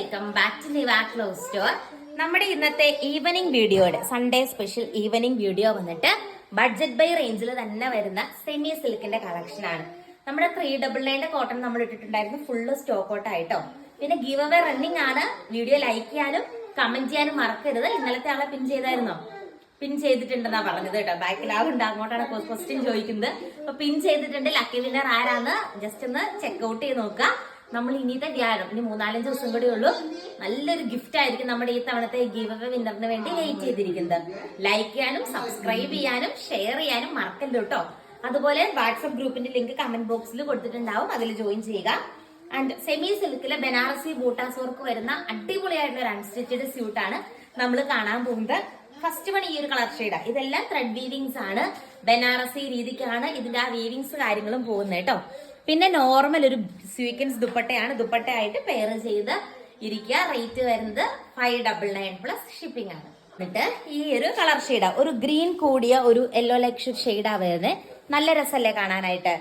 Welcome back to live ആ close store നമ്മുടെ ഇന്നത്തെ ഈവനിങ് വീഡിയോയുടെ സൺഡേ സ്പെഷ്യൽ ഈവനിങ് വീഡിയോ വന്നിട്ട് ബഡ്ജറ്റ് ബൈ റേഞ്ചിൽ തന്നെ വരുന്ന സെമി സിൽക്കിന്റെ കളക്ഷൻ ആണ്. നമ്മുടെ ത്രീ ഡബിൾ നയന്റെ കോട്ടൺ നമ്മൾ ഇട്ടിട്ടുണ്ടായിരുന്നു ഫുള്ള് സ്റ്റോക്ക് ഔട്ട് ആയിട്ടോ. പിന്നെ ഗീവ് അവേ റണ്ണിങ് ആണ്. വീഡിയോ ലൈക്ക് ചെയ്യാനും കമന്റ് ചെയ്യാനും മറക്കരുത്. ഇന്നലത്തെ ആളെ പിൻ ചെയ്തായിരുന്നോ? പിൻ ചെയ്തിട്ടുണ്ടെന്നാ പറഞ്ഞത് കേട്ടോ. ബാക്കിൽ ആളുണ്ട് അങ്ങോട്ടാണ് ക്വസ്റ്റ്യൻ ചോദിക്കുന്നത്. അപ്പൊ പിൻ ചെയ്തിട്ടുണ്ട്. ലക്കി വിന്നർ ആരാന്ന് ജസ്റ്റ് ഒന്ന് ചെക്ക്ഔട്ട് ചെയ്ത് നോക്കുക. നമ്മൾ ഇനിത്തെ ധ്യാനം ഇനി മൂന്നാലഞ്ച് ദിവസം കൂടി ഉള്ളൂ. നല്ലൊരു ഗിഫ്റ്റ് ആയിരിക്കും നമ്മുടെ ഈ തവണത്തെ ഗീവ് വിന്നറിന് വേണ്ടി വെയിറ്റ് ചെയ്തിരിക്കുന്നത്. ലൈക്ക് ചെയ്യാനും സബ്സ്ക്രൈബ് ചെയ്യാനും ഷെയർ ചെയ്യാനും മറക്കല്ലോ കേട്ടോ. അതുപോലെ വാട്സപ്പ് ഗ്രൂപ്പിന്റെ ലിങ്ക് കമന്റ് ബോക്സിൽ കൊടുത്തിട്ടുണ്ടാവും. അതിൽ ജോയിൻ ചെയ്യുക. ആൻഡ് സെമി സിൽക്കിലെ ബനാറസി ബൂട്ടാസ് വർക്ക് വരുന്ന അടിപൊളിയായിട്ടുള്ള ഒരു അൺസ്റ്റിച്ചഡ് സ്യൂട്ട് ആണ് നമ്മൾ കാണാൻ പോകുന്നത്. ഫസ്റ്റ് വൺ ഈ ഒരു കളർ ഷെയ്ഡ് ഇതെല്ലാം ത്രെഡ് വീവിങ്സ് ആണ്. ബനാറസി രീതിക്കാണ് ഇതിന്റെ ആ വീവിങ്സ് കാര്യങ്ങളും പോകുന്നത് കേട്ടോ. പിന്നെ നോർമൽ ഒരു സ്വീക്കൻസ് ദുപ്പട്ടയാണ്. ദുപ്പട്ടയായിട്ട് പെയർ ചെയ്ത് ഇരിക്കുക. റേറ്റ് വരുന്നത് five double nine plus shipping ആണ്. എന്നിട്ട് ഈ ഒരു കളർ ഷെയ്ഡാ ഒരു ഗ്രീൻ കൂടിയ ഒരു യെല്ലോ ലൈക്ക് ഷെയ്ഡാ വരുന്നത്. നല്ല രസമല്ലേ കാണാനായിട്ട്?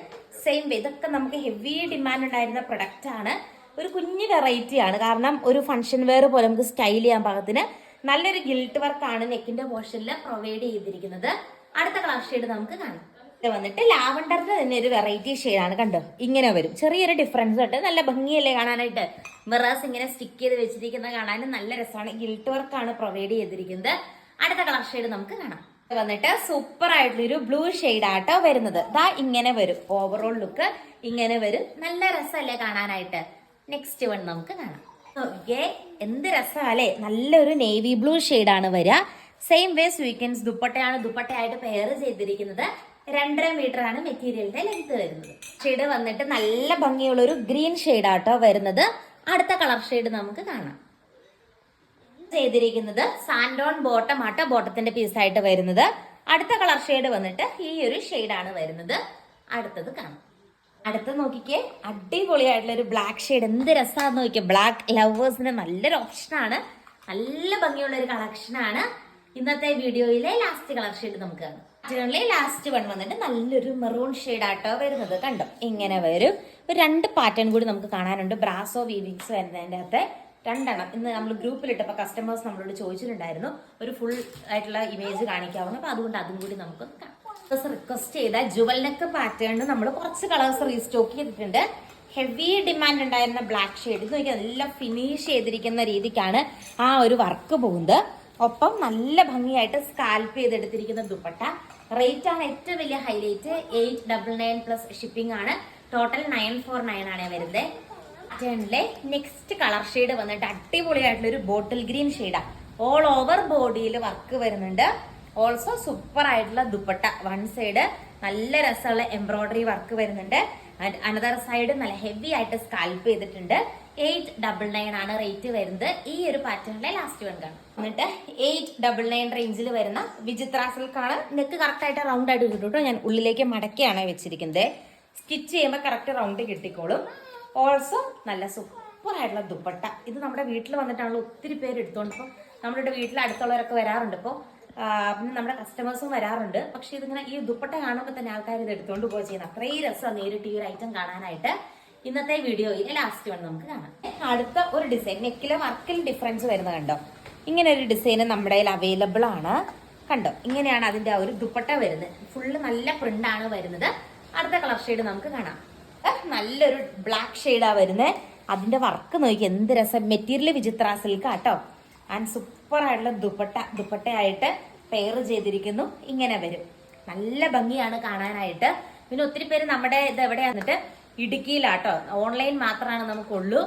സെയിം ഇതൊക്കെ നമുക്ക് ഹെവി ഡിമാൻഡ് ഉണ്ടായിരുന്ന പ്രൊഡക്റ്റ് ആണ്. ഒരു കുഞ്ഞു വെറൈറ്റി ആണ്. കാരണം ഒരു ഫംഗ്ഷൻ വെയർ പോലെ നമുക്ക് സ്റ്റൈൽ ചെയ്യാൻ പാകത്തിന് നല്ലൊരു ഗിൽട്ട് വർക്കാണ് നെക്കിന്റെ പോർഷനിൽ പ്രൊവൈഡ് ചെയ്തിരിക്കുന്നത്. അടുത്ത കളർ ഷെയ്ഡ് നമുക്ക് കാണാം. വന്നിട്ട് ലാവണ്ടറിന്റെ തന്നെ ഒരു വെറൈറ്റി ഷെയ്ഡാണ് കണ്ടോ? ഇങ്ങനെ വരും. ചെറിയൊരു ഡിഫറൻസ് ഉണ്ട്. നല്ല ഭംഗിയല്ലേ കാണാനായിട്ട്? മിറേഴ്സ് ഇങ്ങനെ സ്റ്റിക്ക് ചെയ്ത് വെച്ചിരിക്കുന്നത് കാണാനും നല്ല രസമാണ്. ഗിൽട്ട് ആണ് പ്രൊവൈഡ് ചെയ്തിരിക്കുന്നത്. അടുത്ത കളർ ഷെയ്ഡ് നമുക്ക് കാണാം. വന്നിട്ട് സൂപ്പർ ആയിട്ടുള്ള ഒരു ബ്ലൂ ഷെയ്ഡ് ആട്ടോ വരുന്നത്. ദാ ഇങ്ങനെ വരും. ഓവറോൾ ലുക്ക് ഇങ്ങനെ വരും. നല്ല രസമല്ലേ കാണാനായിട്ട്? നെക്സ്റ്റ് വൺ നമുക്ക് കാണാം. നോക്കിയേ എന്ത് രസമല്ലേ? നല്ലൊരു നേവി ബ്ലൂ ആണ് വരിക സെയിം വേ സ്വീക്കൻസ് ദുപ്പട്ടയാണ് ദുപ്പട്ടയായിട്ട് പെയർ ചെയ്തിരിക്കുന്നത്. രണ്ടര മീറ്റർ ആണ് മെറ്റീരിയലിന്റെ ലെങ്ത് വരുന്നത്. ഷെയ്ഡ് വന്നിട്ട് നല്ല ഭംഗിയുള്ള ഒരു ഗ്രീൻ ആട്ടോ വരുന്നത്. അടുത്ത കളർ ഷെയ്ഡ് നമുക്ക് കാണാം. ചെയ്തിരിക്കുന്നത് സാൻഡോൺ ബോട്ടം ആട്ടോ ബോട്ടത്തിന്റെ പീസായിട്ട് വരുന്നത്. അടുത്ത കളർ ഷെയ്ഡ് വന്നിട്ട് ഈ ഒരു ആണ് വരുന്നത്. അടുത്തത് കാണാം. അടുത്ത നോക്കിക്കേ അടിപൊളിയായിട്ടുള്ള ഒരു ബ്ലാക്ക് ഷെയ്ഡ് എന്ത് രസമാണെന്ന് നോക്കിയാൽ ബ്ലാക്ക് ലവേഴ്സിന് നല്ലൊരു ഓപ്ഷനാണ് നല്ല ഭംഗിയുള്ള ഒരു കളക്ഷനാണ് ഇന്നത്തെ വീഡിയോയിലെ ലാസ്റ്റ് കളർ ഷെയ്ഡ് നമുക്ക് കാണാം. ഇതിനുള്ളിൽ ലാസ്റ്റ് വൺ വന്നിട്ട് നല്ലൊരു മെറൂൺ ഷെയ്ഡ് ആട്ടോ വരുന്നത്. കണ്ടോ? ഇങ്ങനെ വരും. ഒരു രണ്ട് പാറ്റേൺ കൂടി നമുക്ക് കാണാനുണ്ട്. ബ്രാസോ വീവിങ്സ് വരുന്നതിന്റെ അകത്തെ രണ്ടെണ്ണം. ഇന്ന് നമ്മൾ ഗ്രൂപ്പിലിട്ടപ്പോൾ കസ്റ്റമേഴ്സ് നമ്മളോട് ചോദിച്ചിട്ടുണ്ടായിരുന്നു. ഒരു ഫുൾ ആയിട്ടുള്ള ഇമേജ് കാണിക്കാവുന്ന. അപ്പോൾ അതുകൊണ്ട് അതും കൂടി നമുക്ക് റിക്വസ്റ്റ് ചെയ്ത ജുവൽ നെക്ക് പാറ്റേണിന് നമ്മൾ കുറച്ച് കളേഴ്സ് റീസ്റ്റോക്ക് ചെയ്തിട്ടുണ്ട്. ഹെവി ഡിമാൻഡ് ഉണ്ടായിരുന്ന ബ്ലാക്ക് ഷെയ്ഡ് ഇത് നോക്കി നല്ല ഫിനിഷ് ചെയ്തിരിക്കുന്ന രീതിക്കാണ് ആ ഒരു വർക്ക് പോകുന്നത്. ഒപ്പം നല്ല ഭംഗിയായിട്ട് സ്കാൽപ്പ് ചെയ്തെടുത്തിരിക്കുന്ന ദുപ്പട്ട. റേറ്റ് ആണ് ഏറ്റവും വലിയ highlight eight double nine plus shipping ആണ്. ടോട്ടൽ നയൻ ഫോർ നയൻ ആണ് വരുന്നത്. പാറ്റേണിലെ നെക്സ്റ്റ് കളർ ഷെയ്ഡ് വന്നിട്ട് അടിപൊളിയായിട്ടുള്ള ഒരു ബോട്ടിൽ ഗ്രീൻ ഷെയ്ഡാണ് ഓൾ ഓവർ ബോഡിയിൽ വർക്ക് വരുന്നുണ്ട്. ഓൾസോ സൂപ്പർ ആയിട്ടുള്ള ദുപ്പട്ട വൺ സൈഡ് നല്ല രസമുള്ള എംബ്രോയിഡറി വർക്ക് വരുന്നുണ്ട്. അനദർ സൈഡ് നല്ല ഹെവി ആയിട്ട് സ്കാൽപ്പ് ചെയ്തിട്ടുണ്ട്. എയ്റ്റ് ഡബിൾ നയൻ ആണ് റേറ്റ് വരുന്നത്. ഈ ഒരു പാറ്റേണിലെ ലാസ്റ്റ് വൺ കാണും. എന്നിട്ട് എയ്റ്റ് ഡബിൾ നയൻ റേഞ്ചിൽ വരുന്ന വിചിത്ര സിൽക്കാണ് നെക്ക് കറക്റ്റ് ആയിട്ട് റൗണ്ട് ആയിട്ട് കിട്ടും ഞാൻ ഉള്ളിലേക്ക് മടക്കിയാണ് വെച്ചിരിക്കുന്നത്. സ്റ്റിച്ച് ചെയ്യുമ്പോൾ കറക്റ്റ് റൗണ്ട് കിട്ടിക്കോളും. ഓൾസോ നല്ല സൂപ്പർ ആയിട്ടുള്ള ദുപ്പട്ട. ഇത് നമ്മുടെ വീട്ടിൽ വന്നിട്ടാണല്ലോ ഒത്തിരി പേര് എടുത്തോണ്ട് ഇപ്പോൾ നമ്മുടെ വീട്ടിൽ അടുത്തുള്ളവരൊക്കെ വരാറുണ്ട് ഇപ്പോൾ നമ്മുടെ കസ്റ്റമേഴ്സും വരാറുണ്ട്. പക്ഷേ ഇതിങ്ങനെ ഈ ദുപ്പട്ട കാണുമ്പോൾ തന്നെ ആൾക്കാർ ഇത് എടുത്തുകൊണ്ട് പോകുക ചെയ്യുന്നത്. അത്രയും രസമാണ് നേരിട്ട് ഈ ഒരു ഐറ്റം കാണാനായിട്ട്. ഇന്നത്തെ വീഡിയോയിൽ ലാസ്റ്റ് വൺ നമുക്ക് കാണാം. അടുത്ത ഒരു ഡിസൈൻ നെക്കിലെ വർക്കിൽ ഡിഫറൻസ് വരുന്നത് കണ്ടോ? ഇങ്ങനെ ഒരു ഡിസൈൻ നമ്മുടെ കയ്യിൽ അവൈലബിൾ ആണ്. കണ്ടോ? ഇങ്ങനെയാണ് അതിന്റെ ആ ഒരു ദുപ്പട്ട വരുന്നത്. ഫുള്ള് നല്ല പ്രിന്റ് ആണ് വരുന്നത്. അടുത്ത കളർ ഷെയ്ഡ് നമുക്ക് കാണാം. നല്ലൊരു ബ്ലാക്ക് ഷെയ്ഡാ വരുന്നത് അതിന്റെ വർക്ക് നോക്കി എന്ത് രസം. മെറ്റീരിയൽ വിചിത്ര സിൽക്ക് ആട്ടോ ആൻഡ് സൂപ്പർ ആയിട്ടുള്ള ദുപ്പട്ട ദുപ്പട്ടയായിട്ട് പെയർ ചെയ്തിരിക്കുന്നു. ഇങ്ങനെ വരും. നല്ല ഭംഗിയാണ് കാണാനായിട്ട്. പിന്നെ ഒത്തിരി പേര് നമ്മുടെ ഇത് എവിടെ വന്നിട്ട് ഇടുക്കിയിലാട്ടോ. ഓൺലൈൻ മാത്രമാണ് നമുക്കുള്ളൂ.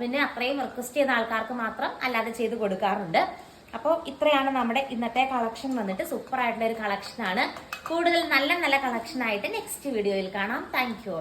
പിന്നെ അത്രയും റിക്വസ്റ്റ് ചെയ്ത ആൾക്കാർക്ക് മാത്രം അല്ലാതെ ചെയ്ത് കൊടുക്കാറുണ്ട്. അപ്പോൾ ഇത്രയാണ് നമ്മുടെ ഇന്നത്തെ കളക്ഷൻ വന്നിട്ട് സൂപ്പർ ആയിട്ടുള്ള ഒരു കളക്ഷനാണ് കൂടുതൽ നല്ല നല്ല കളക്ഷൻ ആയിട്ട് നെക്സ്റ്റ് വീഡിയോയിൽ കാണാം. Thank you